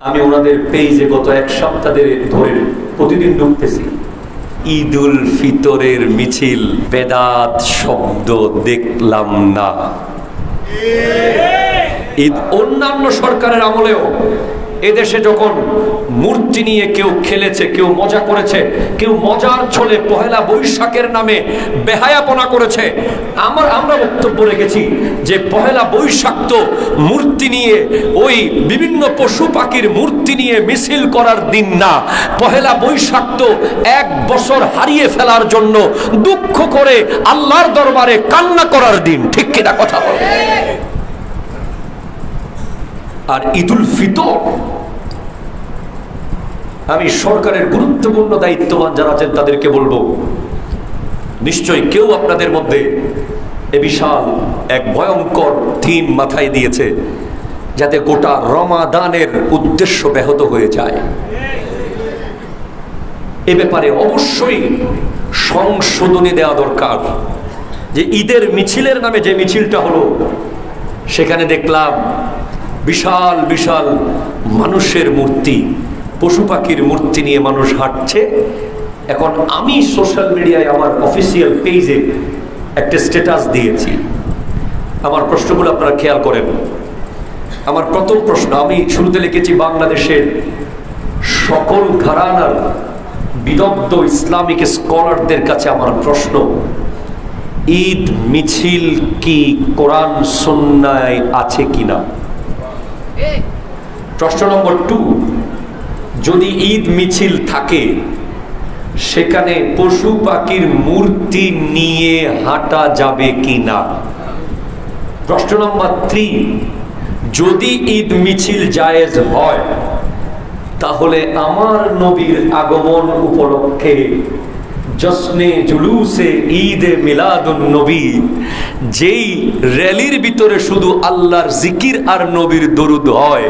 আমি ওনাদের পেজে গত এক সপ্তাহ ধরে প্রতিদিন ঢুকতেছি। ঈদুল ফিতরের মিছিল, বেদাত শব্দ দেখলাম না। ঈদ অন্যান্য সরকারের আমলেও এদেশে যখন মূর্তি নিয়ে কেউ খেলেছে, কেউ মজা করেছে, কেউ মজার ছলে পহেলা বৈশাখের নামে বেহায়াপনা করেছে, আমার আমরা বক্তব্য রেখেছি যে পহেলা বৈশাখ তো মূর্তি নিয়ে, ওই বিভিন্ন পশু পাখির মূর্তি নিয়ে মিছিল করার দিন না। পহেলা বৈশাখ তো এক বছর হারিয়ে ফেলার জন্য দুঃখ করে আল্লাহর দরবারে কান্না করার দিন। ঠিক কিনা কথা বলে? আর ঈদুল ফিতর। আমি সরকারের গুরুত্বপূর্ণ দায়িত্ববান যারা আছেন তাদেরকে বলব নিশ্চয় কেউ আপনাদের মধ্যে এ বিশাল এক ভয়ঙ্কর থিম মাথায় দিয়েছে, যাতে গোটা রমাদানের উদ্দেশ্য ব্যাহত হয়ে যায়। এ ব্যাপারে অবশ্যই সংশোধনী দেওয়া দরকার, যে ঈদের মিছিলের নামে যে মিছিলটা হলো, সেখানে দেখলাম বিশাল বিশাল মানুষের মূর্তি, পশু পাখির মূর্তি নিয়ে মানুষ হাঁটছে। এখন আমি সোশ্যাল মিডিয়ায় আমার অফিসিয়াল পেজে একটা স্ট্যাটাস দিয়েছি। আমার প্রশ্নগুলো আপনারা খেয়াল করেন। আমার প্রথম প্রশ্ন, আমি শুরুতে লিখেছি, বাংলাদেশের সকল ঘরানার বিদগ্ধ ইসলামিক স্কলারদের কাছে আমার প্রশ্ন, ঈদ, মিছিল কি কোরআন সন্ন্যায় আছে কিনা? প্রশ্ন নম্বর টু যদি ঈদ মিছিল থাকে, সেখানে পশু পাখির মূর্তি নিয়ে হাঁটা যাবে কি না প্রশ্ন নম্বর থ্রি যদি ঈদ মিছিল জায়েজ হয়, তাহলে আমার নবীর আগমন উপলক্ষে জশ্নে জুলুসে ঈদে মিলাদুন নবী। যেই র্যালির ভিতরে শুধু আল্লাহর জিকির আর নবীর দরুদ হয়,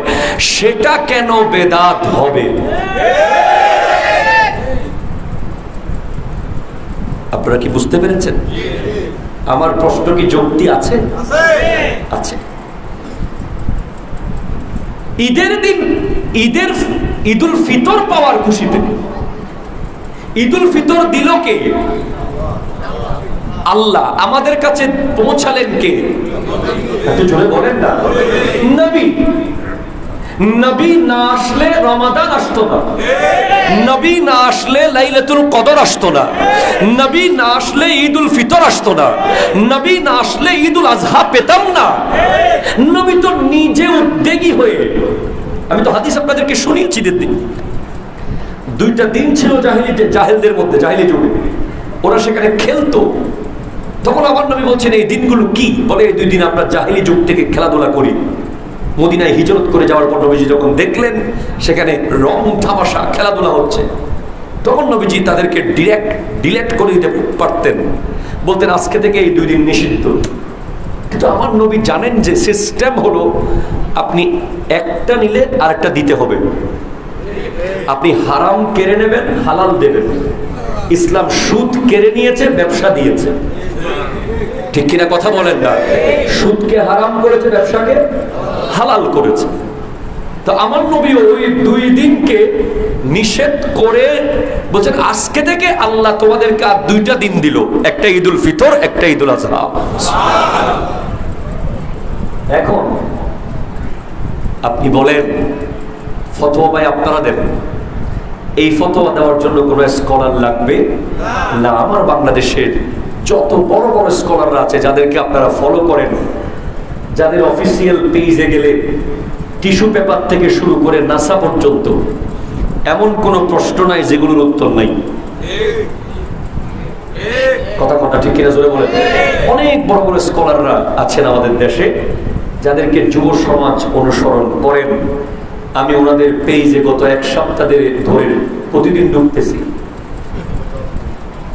সেটা কেন বেদাত হবে? আপনারা কি বুঝতে পেরেছেন? আমার প্রশ্ন কি যুক্তি আছে? আছে। ঈদের দিন, ঈদের ঈদুল ফিতর পাওয়ার খুশিতে ঈদুল ফিতর দিল কে? আল্লাহ আমাদের কাছে পৌঁছালেন কে? বলেন না। নবী। নবী না আসলে রমাদান আসতো না। নবী না আসলে লাইলাতুল কদর আসতো না। নবী না আসলে ঈদুল ফিতর আসতো না। নবী না আসলে ঈদুল আজহা পেতাম না। নবী তো নিজে উদ্যোগী হয়ে আমি তো হাদিস আপনাদেরকে শুনিয়েছি দিন। দুইটা দিন ছিল জাহিলি জাহেলদের মধ্যে, জাহিলি যুগে ওরা সেখানে খেলতো। তখন আমার নবী বলছেন, এই দিনগুলো কি? বলে, এই দুই দিন আমরা জাহিলি যুগ থেকে খেলাধুলা করি। মদিনায় হিজরত করে যাওয়ার পর নবীজি যখন দেখলেন, সেখানে রং থামাশা খেলাধুলা হচ্ছে। তখন নবীজি তাদেরকে ডিরেক্ট ডিলেট করে দিতে পারতেন। বলতেন, আজকে থেকে এই দুই দিন নিষিদ্ধ। কিন্তু আমার নবী জানেন যে সিস্টেম হলো, আপনি একটা নিলে আরেকটা দিতে হবে। আপনি হারাম কেড়ে নেবেন, হালাল দেবেন। ইসলাম সুদ কেড়ে নিয়েছে, ব্যবসা দিয়েছে। ঠিক কিনা কথা বলেন না? সুদকে হারাম করেছে, ব্যবসাকে হালাল করেছে। আমার নবী ওই দুই দিনকে নিষেধ করে বলছেন, আজকে থেকে আল্লাহ তোমাদেরকে আর দুইটা দিন দিল। একটা ঈদুল ফিতর, একটা ঈদুল আজহা। এখন আপনি বলেন ফতোয়া ভাই আপনারা দেবেন এই ফতোয়া দেওয়ার জন্য কোনো স্কলার লাগবে? না, আমার বাংলাদেশের যত বড় বড় স্কলাররা আছে, যাদেরকে আপনারা ফলো করেন, যাদের অফিসিয়াল পেজে গেলে টিস্যু পেপার থেকে শুরু করে নাসা পর্যন্ত এমন কোনো প্রশ্ন নাই যেগুলোর উত্তর নাই। কথা কথা ঠিক কিনা জোরে বলেন? অনেক বড় বড় স্কলাররা আছেন আমাদের দেশে, যাদেরকে যুব সমাজ অনুসরণ করেন। আমি ওনাদের পেজে গত এক সপ্তাহ ধরে প্রতিদিন ঢুকতেছি।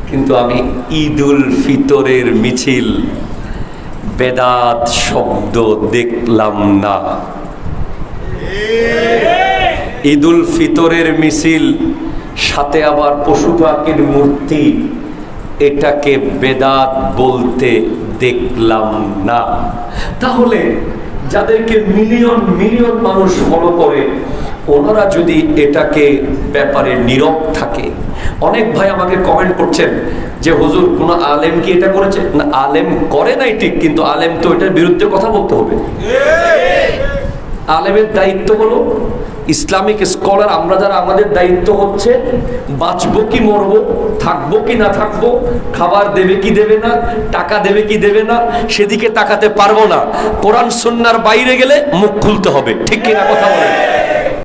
কিন্তু আমি ঈদুল ফিতরের মিছিল, বেদাত শব্দ দেখলাম না। ঈদুল ফিতরের মিছিল, সাথে আবার পশু পাখির মূর্তি, এটাকে বেদাত বলতে দেখলাম না। তাহলে যাদেরকে মিলিয়ন মিলিয়ন মানুষ ফলো করে ওনারা যদি এটাকে ব্যাপারে নীরব থাকে। অনেক ভাই আমাকে কমেন্ট করছেন যে হুজুর কোন আলেম কি এটা করেছে? না আলেম করে নাই ঠিক কিন্তু আলেম তো এটার বিরুদ্ধে কথা বলতে হবে। আলেমের দায়িত্ব হলো ইসলামিক স্কলার আমরা যারা, আমাদের দায়িত্ব হচ্ছে বাঁচবো কি মরবো, থাকব কি না থাকব, খাবার দেবে কি দেবে না, টাকা দেবে কি দেবে না, সেদিকে তাকাতে পারব না। কোরআন সন্ন্যার বাইরে গেলে মুখ খুলতে হবে। ঠিক কিনা কথা বলে